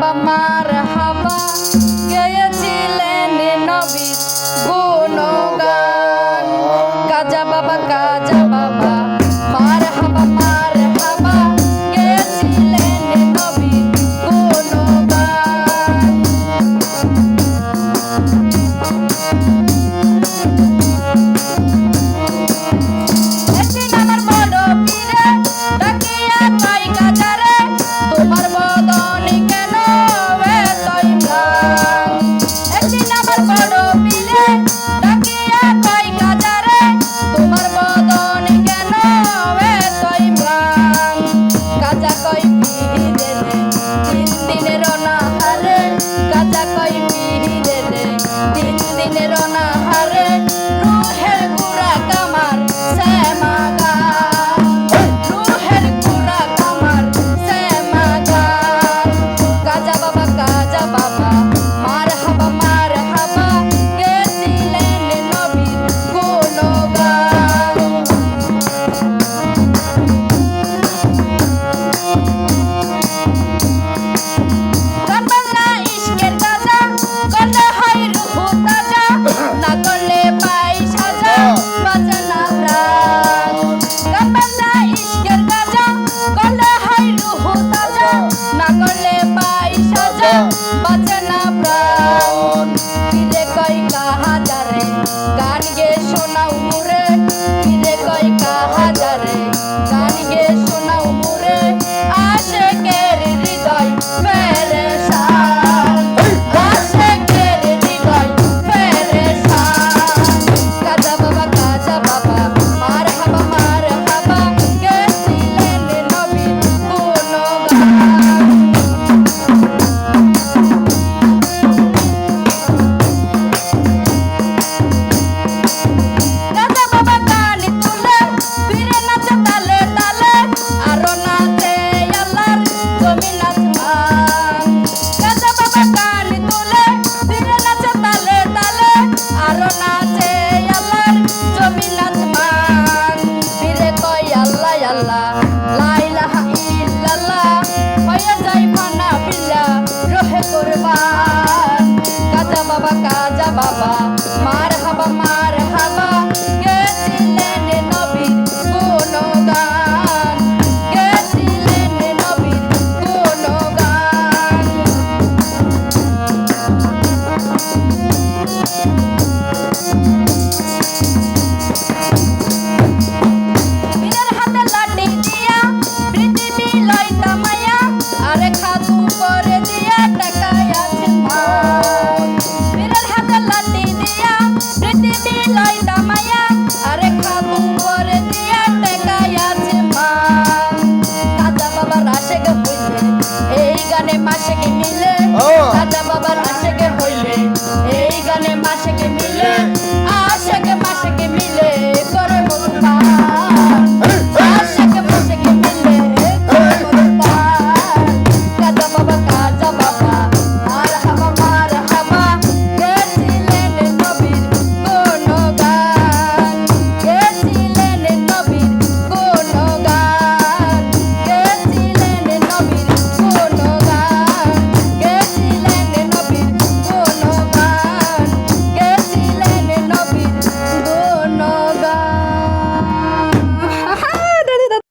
হাবা মার হাবা গেয়েছিলেন নবীর গুণগান। কাজা বাবা কাজা বাবা মার হাবা মার হাবা গেয়েছিলেন নবীর গুণগান। রাজা বাবা মার হাবা মার হাবা গেছিলেন নবীর গুণগান গেছিলেন নবীর গুণগান। মাসেকে মিলে? রাজা বাবার আশেকে হইলে? এই মাসেকে মিলে? হ্যাঁ। আশেকে